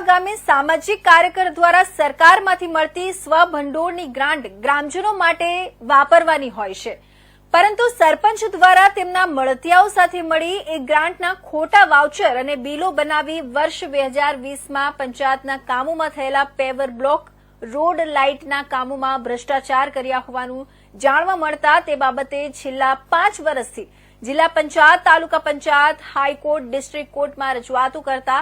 ધાવા ગામે સામાજિક કાર્યકર દ્વારા સરકારમાંથી મળતી સ્વભંડોળની ગ્રાન્ટ ગ્રામજનો માટે વાપરવાની હોય છે. પરંતુ સરપંચ દ્વારા તેમના મળતિયાઓ સાથે મળી એ ગ્રાન્ટના ખોટા વાઉચર અને બિલો બનાવી વર્ષ બે હજાર પંચાયતના કામોમાં થયેલા પેવર બ્લોક, રોડ લાઇટના કામોમાં ભ્રષ્ટાચાર કર્યા હોવાનું જાણવા મળતા તે બાબતે છેલ્લા પાંચ વર્ષથી જિલ્લા પંચાયત, તાલુકા પંચાયત, હાઈકોર્ટ, ડિસ્ટ્રિક્ટ કોર્ટમાં રજૂઆતો કરતા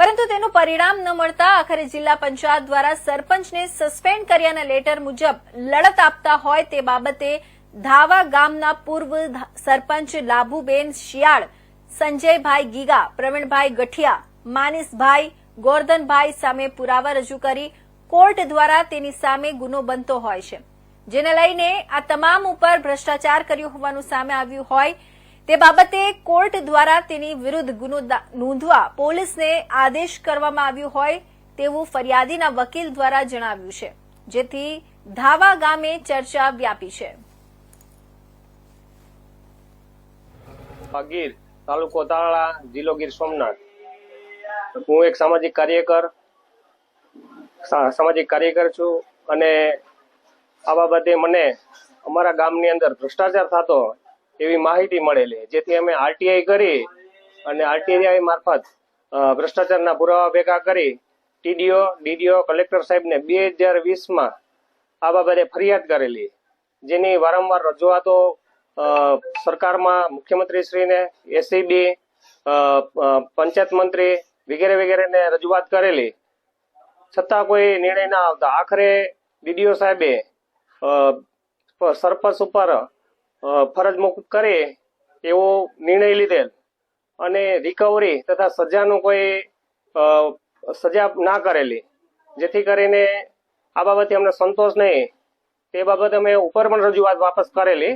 પરંતુ તેનું પરિણામ ન મળતા આખરે જિલ્લા પંચાયત દ્વારા સરપંચને સસ્પેન્ડ કર્યાના લેટર મુજબ લડત આપતા હોય તે બાબતે ધાવા ગામના પૂર્વ સરપંચ લાભુબેન શિયાળ, સંજયભાઈ ગીગા, પ્રવીણભાઈ ગઠિયા, માનીસભાઈ ગોરધનભાઈ સામે પુરાવા રજૂ કરી કોર્ટ દ્વારા તેની સામે ગુનો બનતો હોય છે. જેને લઈને આ તમામ ઉપર ભ્રષ્ટાચાર કર્યો હોવાનું સામે આવ્યું હોય તે બાબતે કોર્ટ દ્વારા તેની વિરુદ્ધ ગુનો નોંધવા પોલીસને આદેશ કરવામાં આવ્યો હોય તેવું ફરિયાદીના વકીલ દ્વારા જણાવ્યું છે, જેથી ધાવા ગામે ચર્ચા વ્યાપી છે. ગીર તાલુકો તાળા જિલ્લો ગીર સોમનાથ. હું એક સામાજિક કાર્યકર સામાજિક કાર્યકર છું અને આ બાબતે મને અમારા ગામની અંદર ભ્રષ્ટાચાર થતો એવી માહિતી મળેલી જેથી અમે આરટીઆઈ કરી અને આરટીઆઈ મારફત ભ્રષ્ટાચારના પુરાવા ભેગા કરી ટીડીઓ, ડીડીઓ, કલેક્ટર સાહેબને બે હજાર વીસમાં આ બાબતે ફરિયાદ કરેલી. જેની વારંવાર રજૂઆતો સરકારમાં મુખ્યમંત્રીશ્રીને એસીબી પંચાયત મંત્રી વગેરે વગેરેને રજૂઆત કરેલી. છતાં કોઈ નિર્ણય ના આવતા. આખરે ડીડીઓ સાહેબે સરપંચ ઉપર ફરજ મુક્ત કરી એવો નિર્ણય લીધેલ. અને રિકવરી તથા સજાનું કોઈ સજા ના કરેલી. જેથી કરીને આ બાબતે અમને સંતોષ નહીં. તે બાબતે અમે ઉપર પણ રજૂઆત વાપસ કરેલી.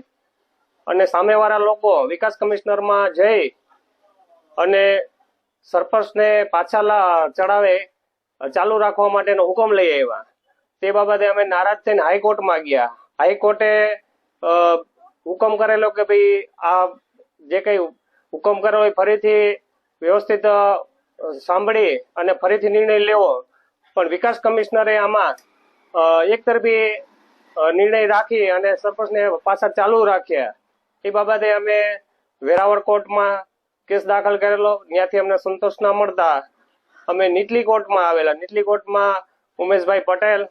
અને સામેવાળા લોકો, વિકાસ કમિશનરમાં જઈ અને સરપંચને પાછા ચડાવે, ચાલુ રાખવા માટેનો હુકમ લઈ આવ્યા. તે બાબતે અમે નારાજ થઈને હાઈકોર્ટમાં ગયા. હાઈકોર્ટે હુકમ કરેલો કે ભાઈ આ જે કઈ હુકમ કરેલો એ ફરીથી વ્યવસ્થિત સાંભળી અને ફરીથી નિર્ણય લેવો. પણ વિકાસ કમિશનરે આમાં એક તરફી નિર્ણય રાખી અને સરપંચને પાછા ચાલુ રાખ્યા. એ બાબતે અમે વેરાવળ કોર્ટમાં કેસ દાખલ કરેલો. ત્યાંથી અમને સંતોષ ના મળતા અમે નીટલી કોર્ટમાં આવેલા. નીટલી કોર્ટમાં ઉમેશભાઈ પટેલ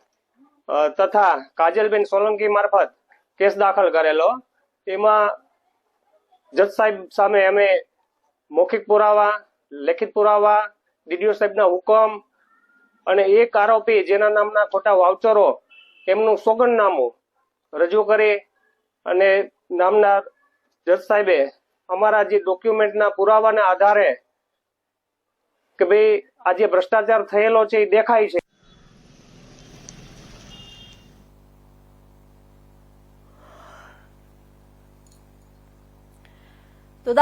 તથા કાજલબેન સોલંકી મારફત કેસ દાખલ કરેલો. એમાં જજ સાહેબ સામે અમે મૌખિક પુરાવા, લેખિત પુરાવા, ડીડીઓ સાહેબના હુકમ અને એક આરોપી જેના નામના ખોટા વાઉચરો એમનું સોગંદનામું રજૂ કરી અને નામના જજ સાહેબે અમારા જે ડોક્યુમેન્ટના પુરાવાના આધારે કે ભાઈ આ જે ભ્રષ્ટાચાર થયેલો છે એ દેખાય છે.